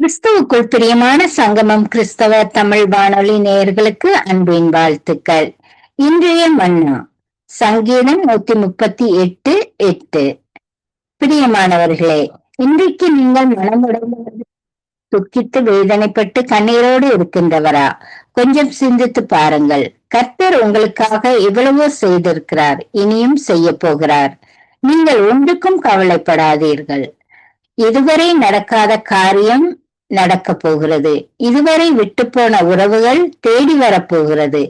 கிறிஸ்துவுக்குள் பிரியமான சங்கமம் கிறிஸ்தவ தமிழ் வானொலி நேயர்களுக்கு அன்பின் வாழ்த்துக்கள். இன்றைய மன்னா சங்கீதம் நூத்தி முப்பத்தி எட்டு எட்டு. பிரியமானவர்களே இன்றைக்கு நீங்கள் மனமுடைந்தவர்கள் துக்கித்து வேதனைப்பட்டு கண்ணீரோடு இருக்கின்றவரா? கொஞ்சம் சிந்தித்து பாருங்கள். கர்த்தர் உங்களுக்காக எவ்வளவோ செய்திருக்கிறார் இனியும் செய்ய போகிறார். நீங்கள் ஒன்றுக்கும் கவலைப்படாதீர்கள். இதுவரை நடக்காத காரியம் நடக்க போகிறது. இதுவரை விட்டு போன உறவுகள் தேடி வரப்போகிறது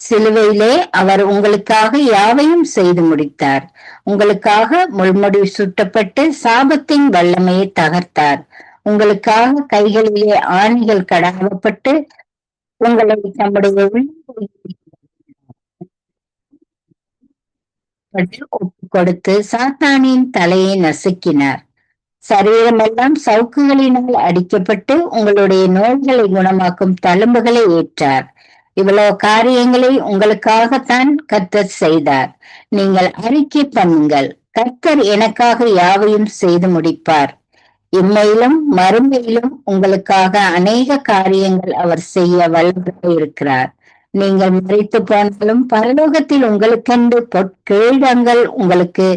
சிலுவையிலே அவர் உங்களுக்காக யாவையும் செய்து முடித்தார். உங்களுக்காக முள்முடி சுட்டப்பட்டு சாபத்தின் வல்லமையை தகர்த்தார். உங்களுக்காக கைகளிலே ஆணிகள் கடாவப்பட்டு உங்களை தம்முடைய ஒப்பு கொடுத்து சாத்தானின் தலையை நசுக்கினார். சரீரமெல்லாம் சவுக்குகளினால் அடிக்கப்பட்டு உங்களுடைய நோய்களை குணமாக்கும் தழும்புகளை ஏற்றார். இவ்வளவு காரியங்களை உங்களுக்காகத்தான் கர்த்தர் செய்தார். நீங்கள் அறிக்கை பண்ணுங்கள். கர்த்தர் எனக்காக யாவையும் செய்து முடிப்பார். இம்மையிலும் மறுமையிலும் உங்களுக்காக அநேக காரியங்கள் அவர் செய்ய வல்லதாக இருக்கிறார். நீங்கள் மறைத்து போனாலும் பரலோகத்தில் உங்களுக்கென்று பொற்கிழங்கள் உங்களுக்கு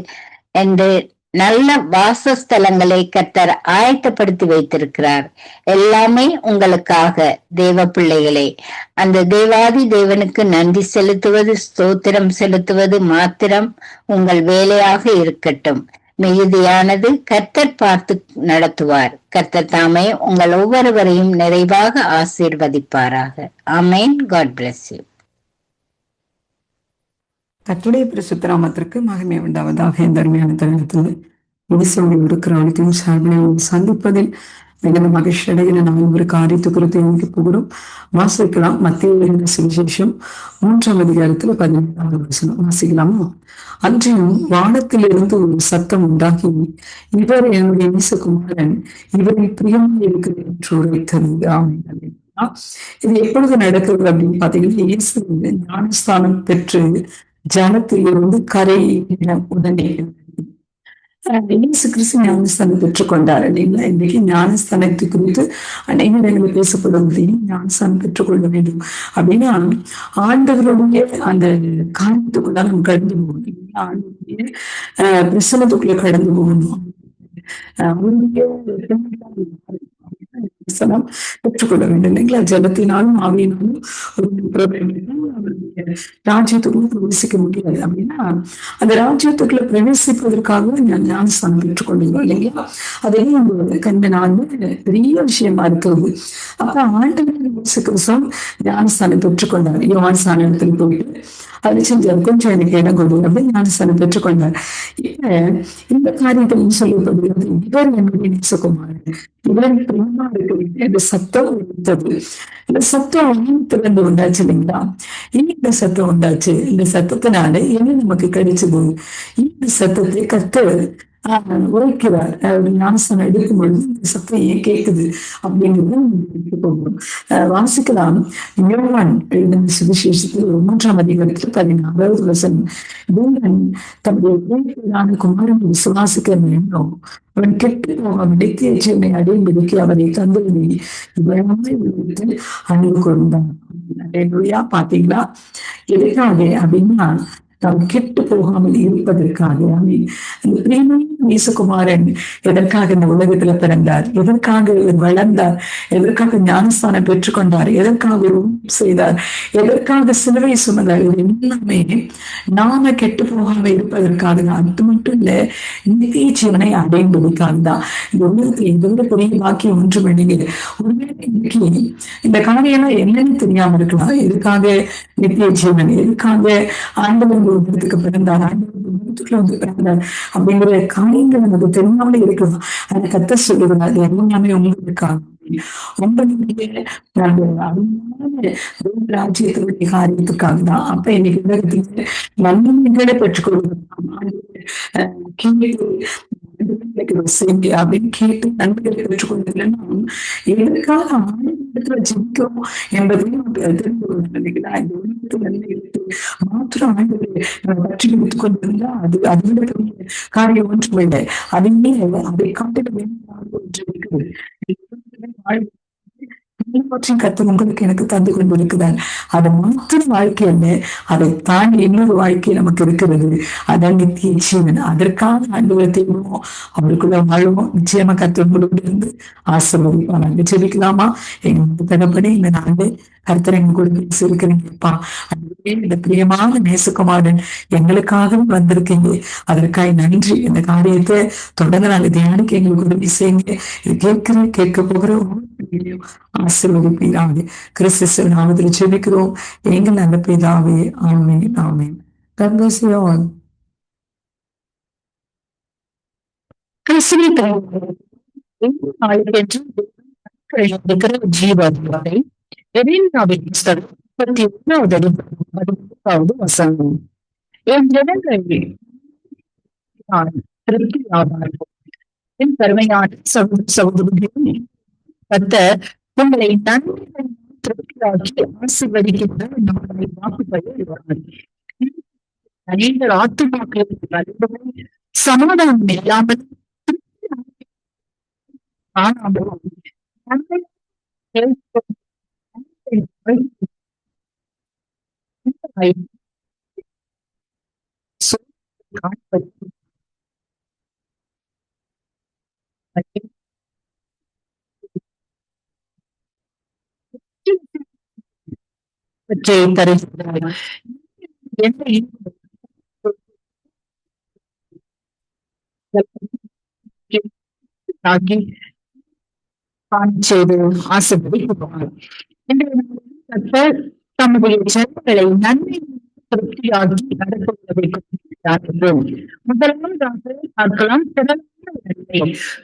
என்று நல்ல வாசஸ்தலங்களை கர்த்தர் ஆயத்தப்படுத்தி வைத்திருக்கிறார். எல்லாமே உங்களுக்காக தேவ பிள்ளைகளே. அந்த தேவாதி தேவனுக்கு நன்றி செலுத்துவது ஸ்தோத்திரம் செலுத்துவது மாத்திரம் உங்கள் வேலையாக இருக்கட்டும். மிகுதியானது கர்த்தர் பார்த்து நடத்துவார். கர்த்தர் தாமே உங்கள் ஒவ்வொருவரையும் நிறைவாக ஆசீர்வதிப்பாராக. அமேன் காட் பிளஸ் யூ கற்றுடைய பிரசுத்தராமத்திற்கு மகிமை உண்டாவதாக இந்த அருமையான தருணத்தில் முடிசோடி இருக்கிற அனைத்தையும் சார்பிலையும் சந்திப்பதில் மிகுந்த மகிழ்ச்சி அடைகிற நாம் ஒரு காரியத்து குறித்து இணைக்க போகிறோம். வாசிக்கலாம். மத்திய இருந்த சுவிசேஷம் மூன்றாம் அதிகாரத்துல பதினேழாவது வசனம். வாசிக்கலாமா? அன்றையும் வானத்திலிருந்து ஒரு சத்தம் உண்டாகி இவர் என்னுடைய நேசகுமாரன் இவரில் பிரியமாக இருக்கிறது என்று உரைத்தது. இது எப்பொழுது நடக்கிறது அப்படின்னு பாத்தீங்கன்னா இயேசு ஞானஸ்தானம் பெற்று ஜனத்திலிருந்து கரை உடனே இயேசு கிறிஸ்து ஞானஸ்தானம் பெற்றுக்கொண்டார். இல்லைங்களா? இன்னைக்கு ஞானஸ்தானத்தை குறித்து அநேக இடங்களில் பேசப்படுவது ஞானஸ்தானம் பெற்றுக்கொள்ள வேண்டும். அப்படின்னா ஆண்டவருடைய அந்த காரணத்துக்குள்ள நம்ம கடந்து போகணும். ஆண்டவருடைய பிரசனத்துக்குள்ள கடந்து போகணும். பெற்றுக்கொள்ள வேண்டும். இல்லைங்களா? ஜலத்தினாலும் ஆவியினாலும் ஒரு ராஜ்யத்துக்குள்ள பிரவேசிக்க முடியாது. அப்படின்னா அந்த ராஜ்யத்துக்குள்ள பிரவேசிப்பதற்காக நான் ஞானஸ்தானம் பெற்றுக்கொள்ளுங்க இல்லைங்களா அதே கண்ட நான் பெரிய விஷயமா இருக்கிறது அப்ப ஆண்டு ஞானஸ்தானம் பெற்றுக்கொண்டார் யோவான் ஸ்தானத்தில் போயிட்டு அது செஞ்சார் கொஞ்சம் எனக்கு இடம் கொடு அப்படின்னு ஞானஸ்தானம் பெற்றுக்கொண்டார் இப்ப இந்த காரியத்தில் சொல்லப்படுகிறது இவர் என்னுடைய நேசகுமாரன். இவர் பிரம்மா இருக்கிறது இந்த சத்தம் இருந்தது இந்த சத்தம் திறந்து உண்டாச்சு இல்லைங்களா? இந்த சத்தம் உண்டாச்சு. இந்த சத்தத்தினால என்ன நமக்கு கிடைச்சது? இந்த சத்தத்தை கத்தவர் உரைக்கிறார். ஞானஸ்தானம் எடுக்கும் பொழுது இந்த சத்தம் ஏன் கேட்குது அப்படிங்கிறது போகணும் வாசிக்கலாம். யோவான் எழுதின சுவிசேஷத்தில் மூன்றாம் அதிகாரத்தில் பதினாறாவது வசனம். தேவன் தம்முடைய குமாரன் விசுவாசிக்க வேண்டும்? அவன் கெட்டு அவன் நித்திய ஜீவனை அடையும்படிக்கு அவரை தந்தவனை இவ்வளவாய் விழுத்து அன்பு கொண்டான் பாத்தீங்களா எதுக்காக அப்படின்னா நாம் கெட்டு போகாமல் இருப்பதற்காக அந்த எதற்காக இந்த உலகத்துல பிறந்தார்? எதற்காக வளர்ந்தார்? எதற்காக ஞானஸ்தானம் பெற்றுக்கொண்டார்? எதற்காக செய்தார்? எதற்காக சிலுவை சுமந்தார்? எல்லாமே நாம கெட்டு போகாம இருப்பதற்காக தான். அது மட்டும் இல்ல நித்திய ஜீவனை அடையும்பதற்காக தான். இந்த உலகத்துல எந்த பெரிய பாக்கியம் ஒன்றும் இல்லைங்க ஒருவேளை இந்த காரியம் என்னன்னு தெரியாம இருக்கலாம். எதுக்காக நித்திய ஜீவன் எதுக்காக ஆண்டவர் உலகத்துக்கு பிறந்தார். ஆண்டவர்கள் வந்து பிறந்தார். அப்படிங்கிற காரியங்கள் நமக்கு தெரியாமலே இருக்கலாம். அதை கத்த சொல்லுகிறார் அது எல்லாமே உங்களுக்காக உங்களுடைய ராஜ்யத்தினுடைய காரியத்துக்காக தான். அப்ப இன்னைக்கு உலகத்துல நன்மைகளை பெற்றுக்கொள்கிறோம் செய்யுங்க அப்படின்னு கேட்டு நன்மைகளை எதற்காக ஜெயிக்கிறோம் என்பதையும் தெரிந்து கொள்ள நினைக்கிறேன் இந்த உலகத்துல மாத்திரம் ஆண்டவரை பற்றி கொண்டிருந்தா அது அதை விட பெரிய காரியம் ஒன்றும் இல்லை அதையே அதை காட்டிட வேண்டும் எல்லாவற்றையும் கத்தர் உங்களுக்கு எனக்கு தந்து கொண்டிருக்கிறார் அது மாத்திரம் வாழ்க்கை அல்ல அதை தாண்டி இன்னொரு வாழ்க்கை நமக்கு இருக்கிறது. அதான் நித்திய ஜீவன். அதற்காக ஆண்டு தேடுவோம். அவருக்குள்ள வாழுவோம். நிச்சயமா கத்தர் உங்களோடு இருந்து ஆசீர்வதிப்பாங்க நாங்க ஜெபிக்கலாமா? எங்க தகப்பனே இந்த நாளே கர்த்தர் எங்க கூட பேசியிருக்கிறீங்கப்பா. இந்த பிரியமான நேசுக்குமாரன் எங்களுக்காகவும் வந்திருக்கீங்க. அதற்காக நன்றி. இந்த காரியத்தை தொடர்ந்து நாங்கள் தியானிக்க எங்களுக்கு உதவி செய்யுங்க. இது கேட்கிற கேட்க போகிற ஆசீர்வதிப்பீராக. கிறிஸ்து நாமத்தில் ஜெபிக்கிறோம். எங்கள் நல்ல பிதாவே ஆமென் ஆமென். God bless முப்பத்தி ஒன்றாவது வசனம். என் ஜனங்கள் நான் திருப்தியாவார்கள். என் கருமையான சகோதர கத்த உங்களை நன்மை திருப்தியாக்கி ஆசிர்வதிக்கின்ற நம்மளை வாக்குப்படி நீங்கள் ஆத்துமாக்களுக்கு சமாதானம் இல்லாமல் ஆனாலும் நன்மை ஏற்படும் தருகிறார் ஆகி செய்து ஆசைப்படுகிறார் கர்த்தர் தம்முடைய செயல்களை நன்மை திருப்தியாகி நடத்துவதை முதலாவதாக பார்க்கலாம்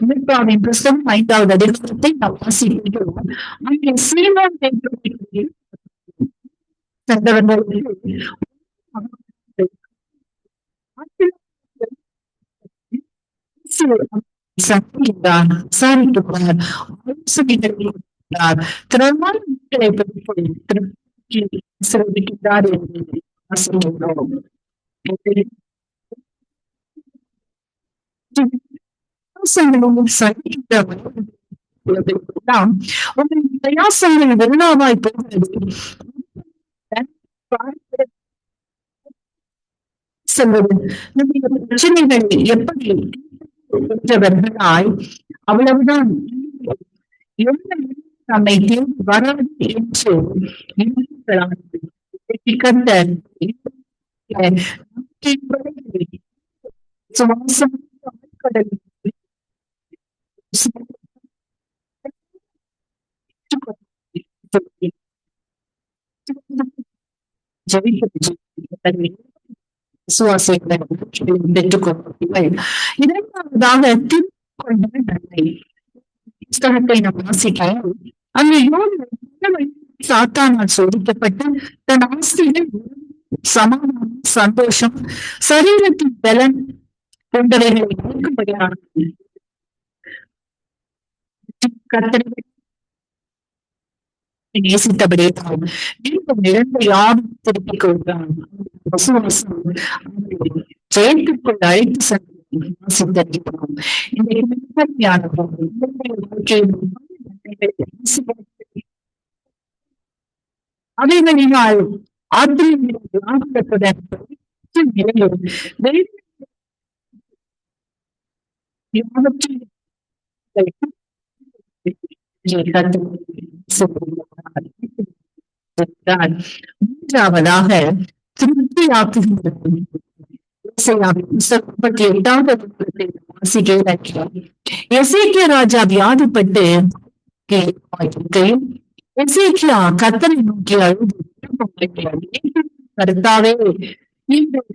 மீட்பாவின் ஐந்தாவது அதிகாரத்தை நாம் வாசிக்கிறோம் அங்கே சீமான் ஆசைப்படுகிறோம் உங்கள் பிரயாசங்கள் வெள்ளாவாய் போகிறது சொல்வது நம்முடைய பிரச்சனைகளை எப்படி என்றவர்களாய் அவ்வளவுதான் நம்மை தேடி வராது என்று கண்டர் சுவாசம் இரண்டாவதாக திருக்கொண்ட நன்மை புஸ்தகத்தை நாம் வாசிக்கலாம் அங்கு சாத்தானால் சோதிக்கப்பட்டு தன் ஆஸ்திகள் சமாதானம் சந்தோஷம் சரீரத்தின் பலன் போன்றவைகளை நோக்கும்படியான கத்தனை நேசித்தபடியே தான் இரண்டு யாரும் திருப்பிக் கொள்கிறான் விசுவாசம் ஜெயத்திற்குள் அழைத்து சென்று வாசித்திருக்கிறோம் இந்த அவைகளினால் ஆத்திரத்துடன் நிலையும் மூன்றாவதாக திருப்தியாக்குகின்றது. முப்பத்தி எட்டாவது எசேக்கிய ராஜா வியாதிப்பட்டு எசேக்கியா கத்தனை நோக்கி அழுது கருத்தாவே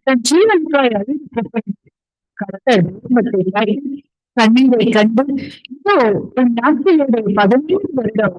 தன் ஜீவன்காய் அழுது கர்த்தர் கண்ணீரை கண்டு இதோ என் நாட்களுடைய பதினேழு வருடம்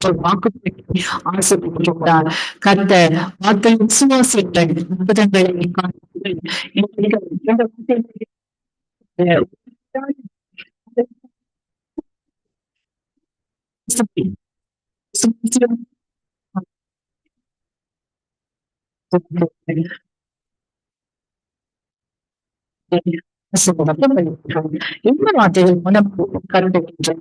ஒரு வாக்கு பெற்று வார்த்தை விசுவாசிகள் அற்புதங்களை இந்த வார்த்தைகள் மூலம் கருதுகின்ற